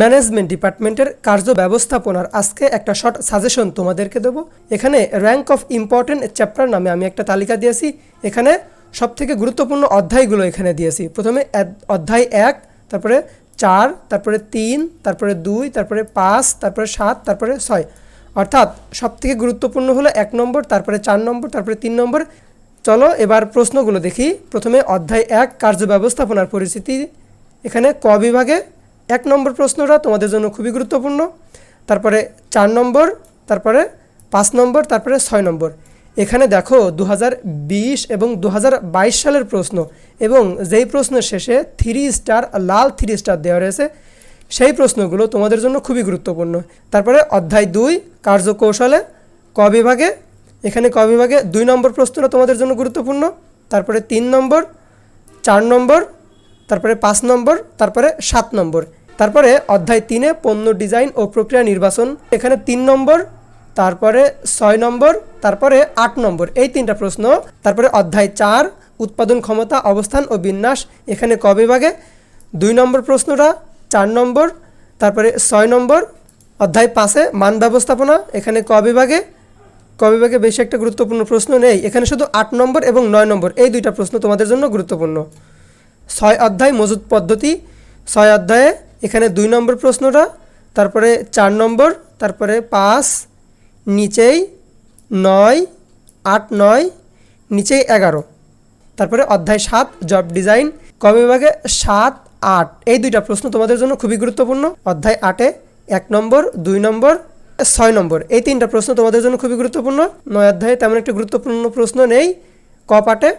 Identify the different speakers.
Speaker 1: Management ডিপার্টমেন্টের কার্য ব্যবস্থাপনার আজকে একটা শর্ট সাজেশন তোমাদেরকে দেবো। এখানে র্যাঙ্ক অফ ইম্পর্টেন্ট চ্যাপ্টার নামে আমি একটা তালিকা দিয়েছি। এখানে সব থেকে গুরুত্বপূর্ণ অধ্যায়গুলো এখানে দিয়েছি। প্রথমে অধ্যায় এক, তারপরে চার, তারপরে তিন, তারপরে দুই, তারপরে পাঁচ, তারপরে সাত, তারপরে ছয়। অর্থাৎ সবথেকে গুরুত্বপূর্ণ হলো এক নম্বর, তারপরে চার নম্বর, তারপরে তিন নম্বর। চলো এবার প্রশ্নগুলো দেখি। প্রথমে অধ্যায় এক, কার্য ব্যবস্থাপনার পরিস্থিতি। এখানে ক বিভাগে এক নম্বর প্রশ্নটা তোমাদের জন্য খুবই গুরুত্বপূর্ণ, তারপরে চার নম্বর, তারপরে পাঁচ নম্বর, তারপরে ছয় নম্বর। এখানে দেখো দু হাজার বিশ এবং দু হাজার বাইশ সালের প্রশ্ন এবং যেই প্রশ্নের শেষে থ্রি স্টার, লাল থ্রি স্টার দেওয়া রয়েছে, সেই প্রশ্নগুলো তোমাদের জন্য খুবই গুরুত্বপূর্ণ। তারপরে অধ্যায় দুই, কার্যকৌশলে ক বিভাগে, এখানে ক বিভাগে দুই নম্বর প্রশ্নটা তোমাদের জন্য গুরুত্বপূর্ণ, তারপরে তিন নম্বর, চার নম্বর তারপরে পাঁচ নম্বর, তারপরে সাত নম্বর। তারপরে অধ্যায় তিনে পণ্য ডিজাইন ও প্রক্রিয়া নির্বাচন, এখানে তিন নম্বর, তারপরে ছয় নম্বর, তারপরে আট নম্বর, এই তিনটা প্রশ্ন। তারপরে অধ্যায় চার, উৎপাদন ক্ষমতা, অবস্থান ও বিন্যাস, এখানে ক বিভাগে? দুই নম্বর প্রশ্নটা, চার নম্বর, তারপরে ছয় নম্বর। অধ্যায় পাঁচে মান ব্যবস্থাপনা, এখানে ক বিভাগে? ক বিভাগে বেশি একটা গুরুত্বপূর্ণ প্রশ্ন নেই, এখানে শুধু আট নম্বর এবং নয় নম্বর, এই দুইটা প্রশ্ন তোমাদের জন্য গুরুত্বপূর্ণ। ছয় অধ্যায় মজুদ পদ্ধতি। ছয় অধ্যায়ে এখানে দুই নম্বর প্রশ্নটা, তারপরে চার নম্বর, তারপরে পাঁচ, নিচেই নয়, আট নয়, নিচেই এগারো। তারপরে অধ্যায় সাত, জব ডিজাইন। ক বিভাগে সাত, আট, এই দুইটা প্রশ্ন তোমাদের জন্য খুবই গুরুত্বপূর্ণ। অধ্যায় আটে এক নম্বর, দুই নম্বর, ছয় নম্বর, এই তিনটা প্রশ্ন তোমাদের জন্য খুবই গুরুত্বপূর্ণ। নয় অধ্যায়ে তেমন একটা গুরুত্বপূর্ণ প্রশ্ন নেই। ক পাটে